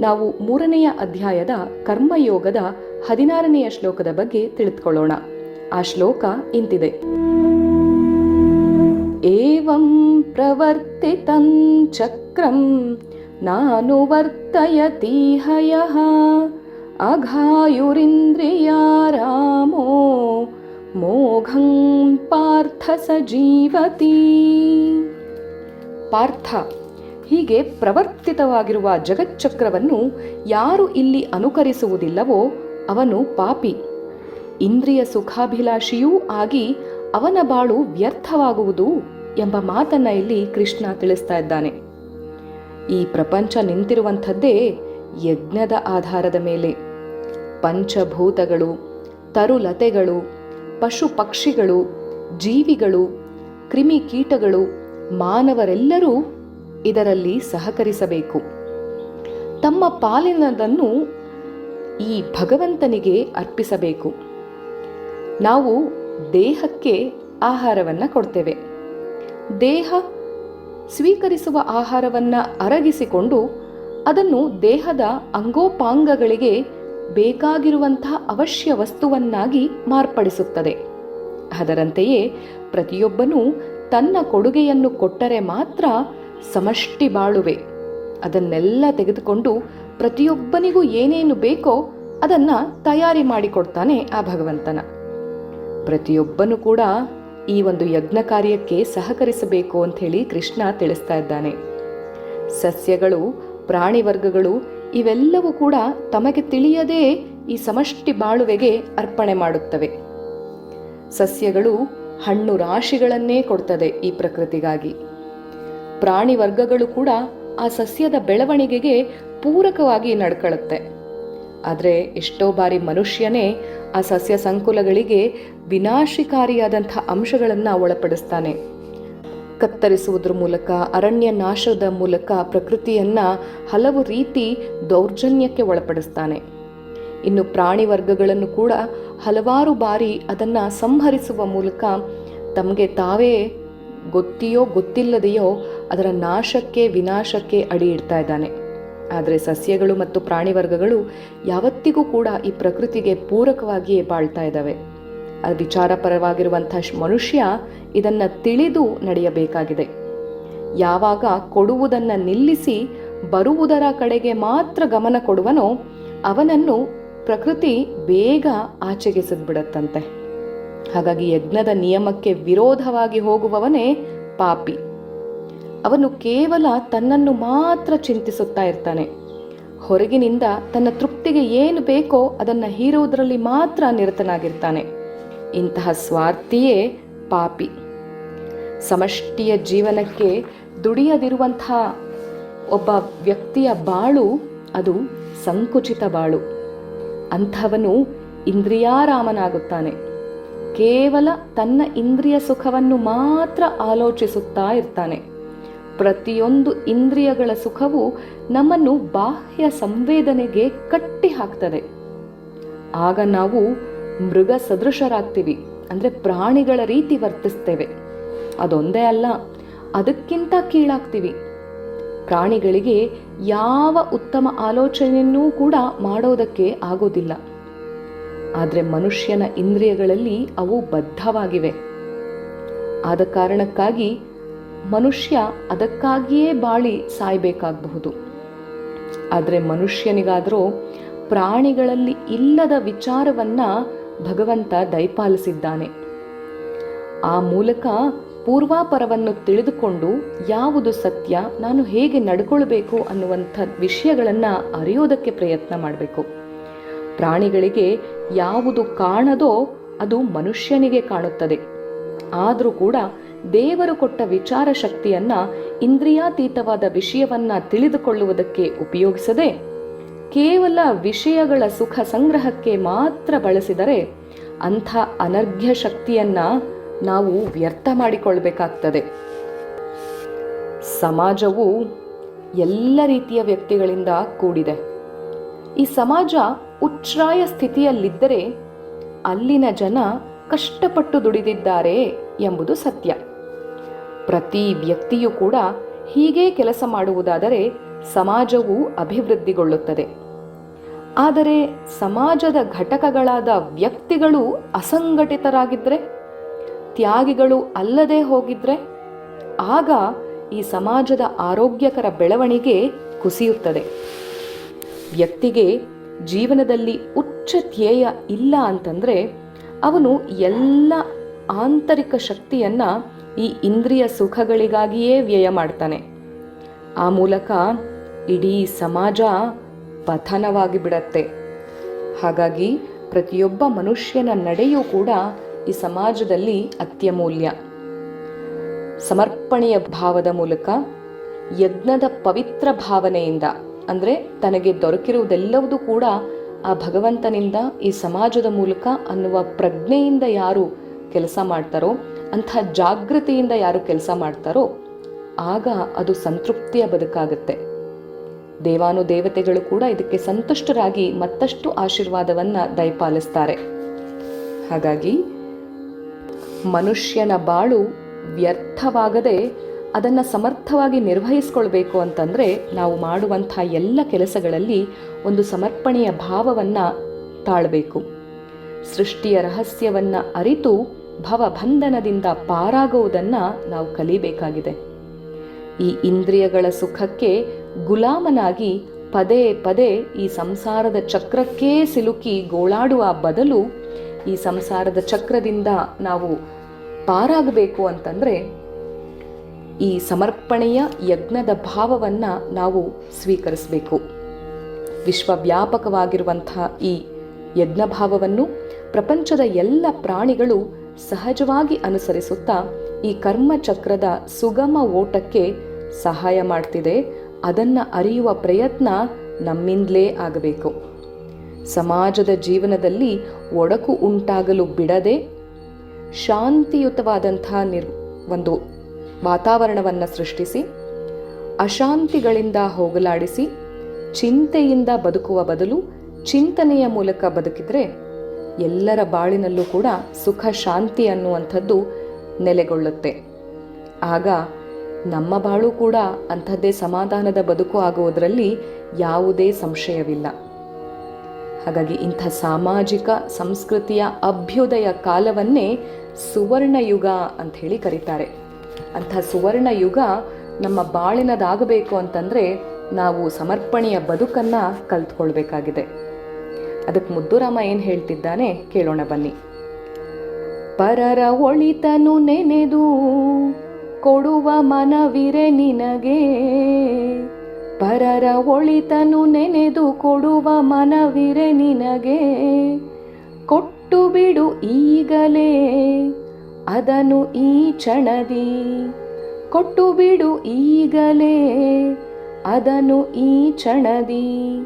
ನಾವು ಮೂರನೆಯ ಅಧ್ಯಾಯದ ಕರ್ಮಯೋಗದ ಹದಿನಾರನೆಯ ಶ್ಲೋಕದ ಬಗ್ಗೆ ತಿಳಿದುಕೊಳ್ಳೋಣ. ಆ ಶ್ಲೋಕ ಇಂತಿದೆ. ಏವಂ ಪ್ರವರ್ತಿತಂ ಚಕ್ರಂ, ನಾನು ವರ್ತಯತೀಹಯಃ ಅಘಾಯುರಿಂದ್ರಿಯಾರಾಮೋ ಮೋಘಂ ಪಾರ್ಥ ಸಜೀವತಿ. ಜೀವತಿ ಪಾರ್ಥ ಹೀಗೆ ಪ್ರವರ್ತಿತವಾಗಿರುವ ಜಗಚ್ಚಕ್ರವನ್ನು ಯಾರು ಇಲ್ಲಿ ಅನುಕರಿಸುವುದಿಲ್ಲವೋ ಅವನು ಪಾಪಿ. ಇಂದ್ರಿಯ ಸುಖಾಭಿಲಾಷಿಯೂ ಆಗಿ ಅವನ ಬಾಳು ವ್ಯರ್ಥವಾಗುವುದು ಎಂಬ ಮಾತನ್ನ ಇಲ್ಲಿ ಕೃಷ್ಣ ತಿಳಿಸ್ತಾ ಇದ್ದಾನೆ. ಈ ಪ್ರಪಂಚ ನಿಂತಿರುವಂಥದ್ದೇ ಯಜ್ಞದ ಆಧಾರದ ಮೇಲೆ. ಪಂಚಭೂತಗಳು, ತರುಲತೆಗಳು ಪಶು ಪಕ್ಷಿಗಳು ಜೀವಿಗಳು, ಕ್ರಿಮಿಕೀಟಗಳು, ಮಾನವರೆಲ್ಲರೂ ಇದರಲ್ಲಿ ಸಹಕರಿಸಬೇಕು. ತಮ್ಮ ಪಾಲಿನದನ್ನು ಈ ಭಗವಂತನಿಗೆ ಅರ್ಪಿಸಬೇಕು. ನಾವು ದೇಹಕ್ಕೆ ಆಹಾರವನ್ನು ಕೊಡ್ತೇವೆ. ದೇಹ ಸ್ವೀಕರಿಸುವ ಆಹಾರವನ್ನು ಅರಗಿಸಿಕೊಂಡು ಅದನ್ನು ದೇಹದ ಅಂಗೋಪಾಂಗಗಳಿಗೆ ಬೇಕಾಗಿರುವಂತಹ ಅವಶ್ಯ ವಸ್ತುವನ್ನಾಗಿ ಮಾರ್ಪಡಿಸುತ್ತದೆ. ಅದರಂತೆಯೇ ಪ್ರತಿಯೊಬ್ಬನೂ ತನ್ನ ಕೊಡುಗೆಯನ್ನು ಕೊಟ್ಟರೆ ಮಾತ್ರ ಸಮಷ್ಟಿ ಬಾಳುವೆ. ಅದನ್ನೆಲ್ಲ ತೆಗೆದುಕೊಂಡು ಪ್ರತಿಯೊಬ್ಬನಿಗೂ ಏನೇನು ಬೇಕೋ ಅದನ್ನ ತಯಾರಿ ಮಾಡಿಕೊಡ್ತಾನೆ ಆ ಭಗವಂತನ. ಪ್ರತಿಯೊಬ್ಬನು ಕೂಡ ಈ ಒಂದು ಯಜ್ಞ ಕಾರ್ಯಕ್ಕೆ ಸಹಕರಿಸಬೇಕು ಅಂತ ಹೇಳಿ ಕೃಷ್ಣ ತಿಳಿಸ್ತಾ ಇದ್ದಾನೆ. ಸಸ್ಯಗಳು ಪ್ರಾಣಿ ವರ್ಗಗಳು ಇವೆಲ್ಲವೂ ಕೂಡ ತಮಗೆ ತಿಳಿಯದೇ ಈ ಸಮಷ್ಟಿ ಬಾಳುವೆಗೆ ಅರ್ಪಣೆ ಮಾಡುತ್ತವೆ. ಸಸ್ಯಗಳು ಹಣ್ಣು ರಾಶಿಗಳನ್ನೇ ಕೊಡ್ತದೆ ಈ ಪ್ರಕೃತಿಗಾಗಿ. ಪ್ರಾಣಿ ವರ್ಗಗಳು ಕೂಡ ಆ ಸಸ್ಯದ ಬೆಳವಣಿಗೆಗೆ ಪೂರಕವಾಗಿ ನಡ್ಕೊಳ್ಳುತ್ತೆ ಆದರೆ ಎಷ್ಟೋ ಬಾರಿ ಮನುಷ್ಯನೇ ಆ ಸಸ್ಯ ಸಂಕುಲಗಳಿಗೆ ವಿನಾಶಕಾರಿಯಾದಂಥ ಅಂಶಗಳನ್ನು ಒಳಪಡಿಸ್ತಾನೆ. ಕತ್ತರಿಸುವುದರ ಮೂಲಕ, ಅರಣ್ಯ ನಾಶದ ಮೂಲಕ ಪ್ರಕೃತಿಯನ್ನ ಹಲವು ರೀತಿ ದೌರ್ಜನ್ಯಕ್ಕೆ ಒಳಪಡಿಸ್ತಾನೆ. ಇನ್ನು ಪ್ರಾಣಿ ವರ್ಗಗಳನ್ನು ಕೂಡ ಹಲವಾರು ಬಾರಿ ಅದನ್ನು ಸಂಹರಿಸುವ ಮೂಲಕ ತಮಗೆ ತಾವೇ ಗೊತ್ತಿಯೋ ಗೊತ್ತಿಲ್ಲದೆಯೋ ಅದರ ನಾಶಕ್ಕೆ ವಿನಾಶಕ್ಕೆ ಅಡಿ ಇಡ್ತಾ ಇದ್ದಾನೆ. ಆದರೆ ಸಸ್ಯಗಳು ಮತ್ತು ಪ್ರಾಣಿವರ್ಗಗಳು ಯಾವತ್ತಿಗೂ ಕೂಡ ಈ ಪ್ರಕೃತಿಗೆ ಪೂರಕವಾಗಿಯೇ ಬಾಳ್ತಾ ಇದ್ದಾವೆ. ವಿಚಾರಪರವಾಗಿರುವಂಥ ಮನುಷ್ಯ ಇದನ್ನು ತಿಳಿದು ನಡೆಯಬೇಕಾಗಿದೆ. ಯಾವಾಗ ಕೊಡುವುದನ್ನು ನಿಲ್ಲಿಸಿ ಬರುವುದರ ಕಡೆಗೆ ಮಾತ್ರ ಗಮನ ಕೊಡುವನೋ ಅವನನ್ನು ಪ್ರಕೃತಿ ಬೇಗ ಆಚೆಗೆಸದ್ಬಿಡತ್ತಂತೆ ಹಾಗಾಗಿ ಯಜ್ಞದ ನಿಯಮಕ್ಕೆ ವಿರೋಧವಾಗಿ ಹೋಗುವವನೇ ಪಾಪಿ. ಅವನು ಕೇವಲ ತನ್ನನ್ನು ಮಾತ್ರ ಚಿಂತಿಸುತ್ತಾ ಇರ್ತಾನೆ. ಹೊರಗಿನಿಂದ ತನ್ನ ತೃಪ್ತಿಗೆ ಏನು ಬೇಕೋ ಅದನ್ನು ಹೀರುವುದರಲ್ಲಿ ಮಾತ್ರ ನಿರತನಾಗಿರ್ತಾನೆ. ಇಂತಹ ಸ್ವಾರ್ಥಿಯೇ ಪಾಪಿ. ಸಮಷ್ಟಿಯ ಜೀವನಕ್ಕೆ ದುಡಿಯದಿರುವಂತಹ ಒಬ್ಬ ವ್ಯಕ್ತಿಯ ಬಾಳು ಅದು ಸಂಕುಚಿತ ಬಾಳು. ಅಂಥವನು ಇಂದ್ರಿಯಾರಾಮನಾಗುತ್ತಾನೆ. ಕೇವಲ ತನ್ನ ಇಂದ್ರಿಯ ಸುಖವನ್ನು ಮಾತ್ರ ಆಲೋಚಿಸುತ್ತಾ ಇರ್ತಾನೆ. ಪ್ರತಿಯೊಂದು ಇಂದ್ರಿಯಗಳ ಸುಖವು ನಮ್ಮನ್ನು ಬಾಹ್ಯ ಸಂವೇದನೆಗೆ ಕಟ್ಟಿ ಹಾಕ್ತದೆ. ಆಗ ನಾವು ಮೃಗ ಸದೃಶರಾಗ್ತೀವಿ. ಅಂದರೆ ಪ್ರಾಣಿಗಳ ರೀತಿ ವರ್ತಿಸ್ತೇವೆ. ಅದೊಂದೇ ಅಲ್ಲ, ಅದಕ್ಕಿಂತ ಕೀಳಾಗ್ತೀವಿ. ಪ್ರಾಣಿಗಳಿಗೆ ಯಾವ ಉತ್ತಮ ಆಲೋಚನೆಯನ್ನೂ ಕೂಡ ಮಾಡೋದಕ್ಕೆ ಆಗೋದಿಲ್ಲ. ಆದರೆ ಮನುಷ್ಯನ ಇಂದ್ರಿಯಗಳಲ್ಲಿ ಅವು ಬದ್ಧವಾಗಿವೆ. ಆದ ಕಾರಣಕ್ಕಾಗಿ ಮನುಷ್ಯ ಅದಕ್ಕಾಗಿಯೇ ಬಾಳಿ ಸಾಯಬೇಕಾಗಬಹುದು. ಆದರೆ ಮನುಷ್ಯನಿಗಾದರೂ ಪ್ರಾಣಿಗಳಲ್ಲಿ ಇಲ್ಲದ ವಿಚಾರವನ್ನ ಭಗವಂತ ದಯಪಾಲಿಸಿದ್ದಾನೆ. ಆ ಮೂಲಕ ಪೂರ್ವಾಪರವನ್ನು ತಿಳಿದುಕೊಂಡು ಯಾವುದು ಸತ್ಯ, ನಾನು ಹೇಗೆ ನಡ್ಕೊಳ್ಬೇಕು ಅನ್ನುವಂಥ ವಿಷಯಗಳನ್ನು ಅರಿಯೋದಕ್ಕೆ ಪ್ರಯತ್ನ ಮಾಡಬೇಕು. ಪ್ರಾಣಿಗಳಿಗೆ ಯಾವುದು ಕಾಣದೋ ಅದು ಮನುಷ್ಯನಿಗೆ ಕಾಣುತ್ತದೆ. ಆದರೂ ಕೂಡ ದೇವರು ಕೊಟ್ಟ ವಿಚಾರ ಶಕ್ತಿಯನ್ನ ಇಂದ್ರಿಯಾತೀತವಾದ ವಿಷಯವನ್ನ ತಿಳಿದುಕೊಳ್ಳುವುದಕ್ಕೆ ಉಪಯೋಗಿಸದೆ ಕೇವಲ ವಿಷಯಗಳ ಸುಖ ಸಂಗ್ರಹಕ್ಕೆ ಮಾತ್ರ ಬಳಸಿದರೆ ಅಂಥ ಅನರ್ಘ್ಯ ಶಕ್ತಿಯನ್ನ ನಾವು ವ್ಯರ್ಥ ಮಾಡಿಕೊಳ್ಬೇಕಾಗ್ತದೆ. ಸಮಾಜವು ಎಲ್ಲ ರೀತಿಯ ವ್ಯಕ್ತಿಗಳಿಂದ ಕೂಡಿದೆ. ಈ ಸಮಾಜ ಉಚ್ಛ್ರಾಯ ಸ್ಥಿತಿಯಲ್ಲಿದ್ದರೆ ಅಲ್ಲಿನ ಜನ ಕಷ್ಟಪಟ್ಟು ದುಡಿದಿದ್ದಾರೆ ಎಂಬುದು ಸತ್ಯ. ಪ್ರತಿ ವ್ಯಕ್ತಿಯೂ ಕೂಡ ಹೀಗೆ ಕೆಲಸ ಮಾಡುವುದಾದರೆ ಸಮಾಜವು ಅಭಿವೃದ್ಧಿಗೊಳ್ಳುತ್ತದೆ. ಆದರೆ ಸಮಾಜದ ಘಟಕಗಳಾದ ವ್ಯಕ್ತಿಗಳು ಅಸಂಘಟಿತರಾಗಿದ್ದರೆ ತ್ಯಾಗಿಗಳು ಅಲ್ಲದೆ ಹೋಗಿದ್ರೆ, ಆಗ ಈ ಸಮಾಜದ ಆರೋಗ್ಯಕರ ಬೆಳವಣಿಗೆ ಕುಸಿಯುತ್ತದೆ. ವ್ಯಕ್ತಿಗೆ ಜೀವನದಲ್ಲಿ ಉಚ್ಚ ಧ್ಯೇಯ ಇಲ್ಲ ಅಂತಂದರೆ ಅವನು ಎಲ್ಲ ಆಂತರಿಕ ಶಕ್ತಿಯನ್ನ ಈ ಇಂದ್ರಿಯ ಸುಖಗಳಿಗಾಗಿಯೇ ವ್ಯಯ ಮಾಡ್ತಾನೆ. ಆ ಮೂಲಕ ಇಡೀ ಸಮಾಜ ಪತನವಾಗಿ ಬಿಡತ್ತೆ. ಹಾಗಾಗಿ ಪ್ರತಿಯೊಬ್ಬ ಮನುಷ್ಯನ ನಡೆಯೂ ಕೂಡ ಈ ಸಮಾಜದಲ್ಲಿ ಅತ್ಯಮೂಲ್ಯ. ಸಮರ್ಪಣೆಯ ಭಾವದ ಮೂಲಕ, ಯಜ್ಞದ ಪವಿತ್ರ ಭಾವನೆಯಿಂದ, ಅಂದರೆ ತನಗೆ ದೊರಕಿರುವುದೆಲ್ಲವೂ ಕೂಡ ಆ ಭಗವಂತನಿಂದ ಈ ಸಮಾಜದ ಮೂಲಕ ಅನ್ನುವ ಪ್ರಜ್ಞೆಯಿಂದ ಯಾರು ಕೆಲಸ ಮಾಡ್ತಾರೋ ಅಂಥ ಜಾಗೃತಿಯಿಂದ ಯಾರು ಕೆಲಸ ಮಾಡ್ತಾರೋ, ಆಗ ಅದು ಸಂತೃಪ್ತಿಯ ಬದುಕಾಗುತ್ತೆ. ದೇವಾನು ದೇವತೆಗಳು ಕೂಡ ಇದಕ್ಕೆ ಸಂತುಷ್ಟರಾಗಿ ಮತ್ತಷ್ಟು ಆಶೀರ್ವಾದವನ್ನ ದಯಪಾಲಿಸ್ತಾರೆ. ಹಾಗಾಗಿ, ಮನುಷ್ಯನ ಬಾಳು ವ್ಯರ್ಥವಾಗದೆ ಅದನ್ನು ಸಮರ್ಥವಾಗಿ ನಿರ್ವಹಿಸ್ಕೊಳ್ಬೇಕು ಅಂತಂದರೆ ನಾವು ಮಾಡುವಂಥ ಎಲ್ಲ ಕೆಲಸಗಳಲ್ಲಿ ಒಂದು ಸಮರ್ಪಣೆಯ ಭಾವವನ್ನು ತಾಳಬೇಕು. ಸೃಷ್ಟಿಯ ರಹಸ್ಯವನ್ನು ಅರಿತು ಭವಬಂಧನದಿಂದ ಪಾರಾಗುವುದನ್ನು ನಾವು ಕಲಿಬೇಕಾಗಿದೆ. ಈ ಇಂದ್ರಿಯಗಳ ಸುಖಕ್ಕೆ ಗುಲಾಮನಾಗಿ ಪದೇ ಪದೇ ಈ ಸಂಸಾರದ ಚಕ್ರಕ್ಕೇ ಸಿಲುಕಿ ಗೋಳಾಡುವ ಬದಲು ಈ ಸಂಸಾರದ ಚಕ್ರದಿಂದ ನಾವು ಪಾರಾಗಬೇಕು ಅಂತಂದರೆ ಈ ಸಮರ್ಪಣೆಯ ಯಜ್ಞದ ಭಾವವನ್ನು ನಾವು ಸ್ವೀಕರಿಸಬೇಕು. ವಿಶ್ವವ್ಯಾಪಕವಾಗಿರುವಂತಹ ಈ ಯಜ್ಞ ಭಾವವನ್ನು ಪ್ರಪಂಚದ ಎಲ್ಲ ಪ್ರಾಣಿಗಳು ಸಹಜವಾಗಿ ಅನುಸರಿಸುತ್ತಾ ಈ ಕರ್ಮಚಕ್ರದ ಸುಗಮ ಓಟಕ್ಕೆ ಸಹಾಯ ಮಾಡ್ತಿದೆ. ಅದನ್ನು ಅರಿಯುವ ಪ್ರಯತ್ನ ನಮ್ಮಿಂದಲೇ ಆಗಬೇಕು. ಸಮಾಜದ ಜೀವನದಲ್ಲಿ ಒಡಕು ಉಂಟಾಗಲು ಬಿಡದೆ ಶಾಂತಿಯುತವಾದಂಥ ನಿರ್ ಒಂದು ವಾತಾವರಣವನ್ನು ಸೃಷ್ಟಿಸಿ, ಅಶಾಂತಿಗಳಿಂದ ಹೋಗಲಾಡಿಸಿ, ಚಿಂತೆಯಿಂದ ಬದುಕುವ ಬದಲು ಚಿಂತನೆಯ ಮೂಲಕ ಬದುಕಿದರೆ ಎಲ್ಲರ ಬಾಳಿನಲ್ಲೂ ಕೂಡ ಸುಖ, ಶಾಂತಿ ಅನ್ನುವಂಥದ್ದು ನೆಲೆಗೊಳ್ಳುತ್ತೆ. ಆಗ ನಮ್ಮ ಬಾಳು ಕೂಡ ಅಂಥದ್ದೇ ಸಮಾಧಾನದ ಬದುಕು ಆಗುವುದರಲ್ಲಿ ಯಾವುದೇ ಸಂಶಯವಿಲ್ಲ. ಹಾಗಾಗಿ ಇಂಥ ಸಾಮಾಜಿಕ, ಸಂಸ್ಕೃತಿಯ ಅಭ್ಯುದಯ ಕಾಲವನ್ನೇ ಸುವರ್ಣ ಯುಗ ಅಂತ ಹೇಳಿ ಕರೀತಾರೆ. ಅಂಥ ಸುವರ್ಣ ಯುಗ ನಮ್ಮ ಬಾಳಿನದಾಗಬೇಕು ಅಂತಂದರೆ ನಾವು ಸಮರ್ಪಣೆಯ ಬದುಕನ್ನು ಕಲ್ತ್ಕೊಳ್ಬೇಕಾಗಿದೆ. ಅದಕ್ಕೆ ಮುದ್ದುರಾಮ ಏನು ಹೇಳ್ತಿದ್ದಾನೆ ಕೇಳೋಣ ಬನ್ನಿ. ಪರರ ಒಳಿತನು ನೆನೆದು, ಕೊಡುವ ಮನವಿರೆ ನಿನಗೆ. ಪರರ ಒಳಿತನು ನೆನೆದು, ಕೊಡುವ ಮನವಿರೆ ನಿನಗೆ. ಕೊಟ್ಟು ಬಿಡು ಈಗಲೇ ಅದನು ಈ ಕ್ಷಣದಿ. ಕೊಟ್ಟು ಬಿಡು ಈಗಲೇ ಅದನು ಈ ಕ್ಷಣದಿ.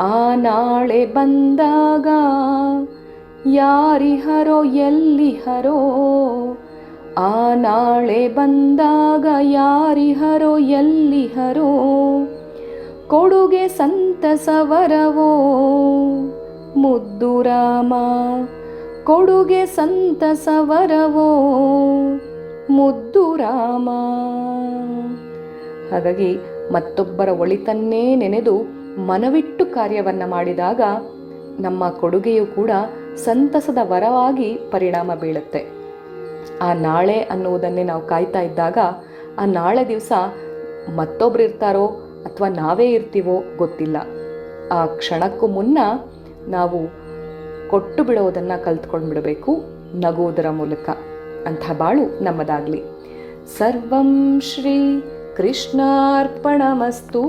ಆ ನಾಳೆ ಬಂದಾಗ ಯಾರಿಹರೋ ಎಲ್ಲಿಹರೋ, ಆ ನಾಳೆ ಬಂದಾಗ ಯಾರಿಹರೋ ಎಲ್ಲಿಹರೋ, ಕೊಡುಗೆ ಸಂತಸವರವೋ ಮುದ್ದು ರಾಮ ಕೊಡುಗೆ ಸಂತಸವರವೋ ಮುದ್ದು ರಾಮ ಹಾಗಾಗಿ ಮತ್ತೊಬ್ಬರ ಒಳಿತನ್ನೇ ನೆನೆದು ಮನವಿಟ್ಟು ಕಾರ್ಯವನ್ನು ಮಾಡಿದಾಗ ನಮ್ಮ ಕೊಡುಗೆಯು ಕೂಡ ಸಂತಸದ ವರವಾಗಿ ಪರಿಣಾಮ ಬೀಳುತ್ತೆ. ಆ ನಾಳೆ ಅನ್ನುವುದನ್ನೇ ನಾವು ಕಾಯ್ತಾ ಇದ್ದಾಗ ಆ ನಾಳೆ ದಿವಸ ಮತ್ತೊಬ್ರು ಇರ್ತಾರೋ ಅಥವಾ ನಾವೇ ಇರ್ತೀವೋ ಗೊತ್ತಿಲ್ಲ. ಆ ಕ್ಷಣಕ್ಕೂ ಮುನ್ನ ನಾವು ಕೊಟ್ಟು ಬಿಡೋದನ್ನು ಕಲ್ತ್ಕೊಂಡ್ಬಿಡಬೇಕು ನಗುವುದರ ಮೂಲಕ. ಅಂಥ ಬಾಳು ನಮ್ಮದಾಗಲಿ. ಸರ್ವಂ ಶ್ರೀ ಕೃಷ್ಣಾರ್ಪಣಮಸ್ತು.